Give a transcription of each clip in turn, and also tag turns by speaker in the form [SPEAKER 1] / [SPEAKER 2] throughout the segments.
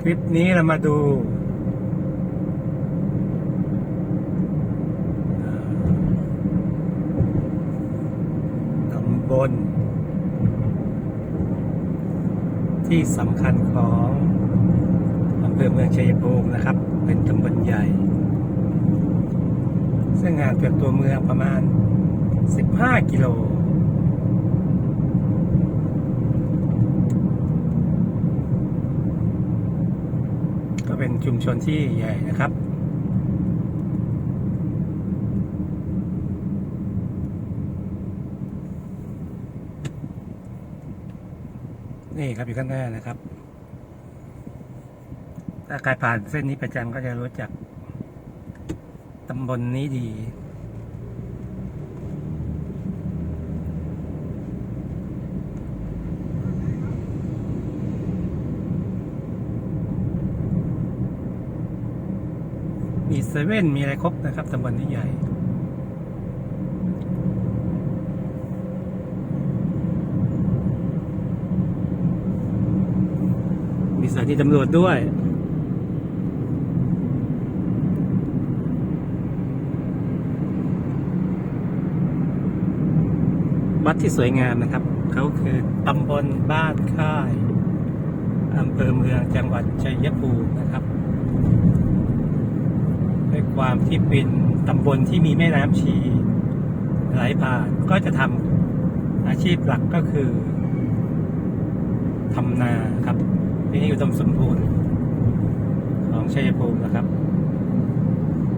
[SPEAKER 1] คลิปนี้เรามาดูตำบลที่สำคัญของอำเภอเมืองชัยภูมินะครับ เป็นตำบลใหญ่ ซึ่งห่างจากตัวเมืองประมาณ 15 กิโล ก็เป็น ชุมชนที่ใหญ่นะครับ นี่ครับอยู่ข้างหน้านะครับ ถ้าใครผ่านเส้นนี้ประจำก็จะรู้จักตำบลนนี้ดี มีเซเว่นมีอะไรครบนะครับตำบลนี้ใหญ่ มีสถานีตำรวจด้วยวัดที่สวยงามนะครับ เขาคือตำบลบ้านค่ายอำเภอเมืองจังหวัดชัยภูมินะครับ ความที่เป็นตำบลที่มีแม่น้ำชีไหลผ่านก็จะทำอาชีพหลักก็คือทำนาครับที่นี่อุดมสมบูรณ์ของชัยภูมินะครับ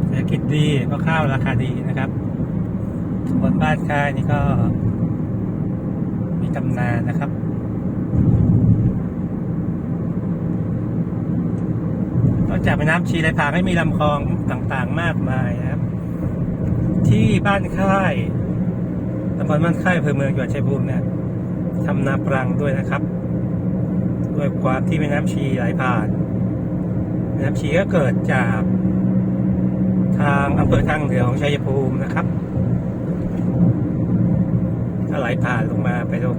[SPEAKER 1] เศรษฐกิจดีก็ข้าวราคาดีนะครับตำบลบ้านค่ายนี่ก็มีตำนานนะครับ นอก จากแม่น้ำชีไหลผ่านไม่มีลำคลองต่างๆมากมายครับ ที่บ้านค่ายตำบลบ้านค่ายอำเภอเมืองจังหวัดชัยภูมิเนี่ยทำนาปรังด้วยนะครับ ด้วยความที่แม่น้ำชีไหลผ่านแม่น้ำชีก็เกิดจากทางอำเภอทางเหนือของชัยภูมินะครับก็ไหลผ่านลงมาไปลง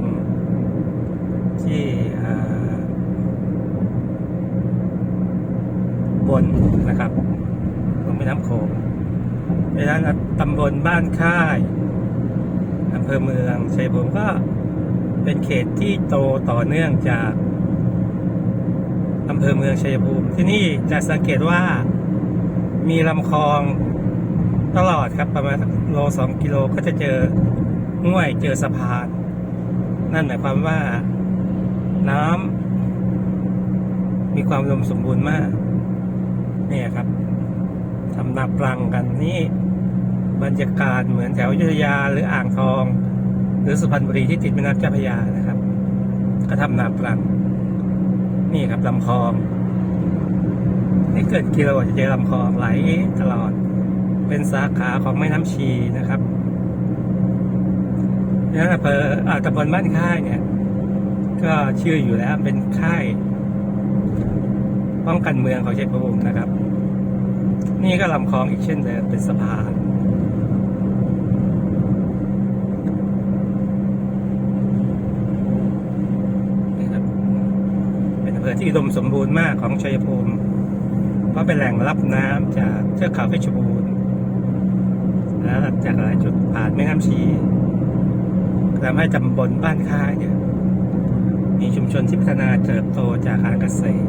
[SPEAKER 1] ที่อ่า บนนะครับลงแม่น้ำโขงดังนั้นตำบลบ้านค่ายอำเภอเมืองชัยภูมิก็เป็นเขตที่โตต่อเนื่องจากอำเภอเมืองชัยภูมิ ที่นี่จะสังเกตว่ามีลำคลองตลอดครับประมาณโลสองกิโลก็จะเจอห้วยเจอสะพาน นั่นหมายความว่าน้ำมีความอุดมสมบูรณ์มาก เนี่ยครับทำนาปรังกันนี่บรรยากาศเหมือนแถวยุธยาหรืออ่างทอง หรือสุพรรณบุรีที่ติดแม่น้ำเจ้าพระยานะครับ ก็ทำนาปรัง นี่ครับลำคลอง นี่เกิดกิโลจะเจอลำคลองไหลตลอด เป็นสาขาของแม่น้ำชีนะครับนี่อำเภออ่าตำบลบ้านค่ายเนี่ย ก็ชื่ออยู่แล้วเป็นค่าย ป้องกันเมืองของชัยภูมินะครับ นี่ก็ลำคลองอีกเช่นเดิมเป็นสะพานนะครับเป็นอำเภอที่อุดมสมบูรณ์มากของชัยภูมิ เพราะเป็นแหล่งรับน้ำจากเทือกเขาเพชรบูรณ์ และจากหลายจุดผ่านแม่น้ำชีทำให้ตำบลบ้านค่ายเนี่ยมีชุมชนที่พัฒนาเติบโตจากการเกษตร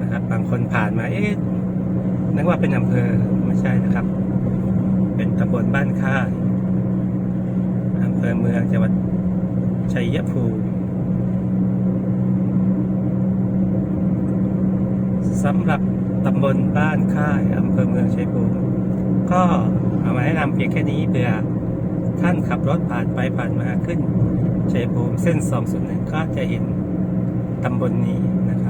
[SPEAKER 1] นะครับ บางคน ผ่านมา เอ๊ะนึกว่าเป็นอำเภอไม่ใช่นะครับ เป็นตำบลบ้านค่ายอำเภอเมืองจังหวัดชัยภูมิสำหรับตำบลบ้านค่ายอำเภอเมืองชัยภูมิก็เอามาแนะนำเพียงแค่นี้เผื่อท่านขับรถผ่านไปผ่านมาขึ้นชัยภูมิเส้น 201 ก็จะเห็นตำบลนนี้นะครับ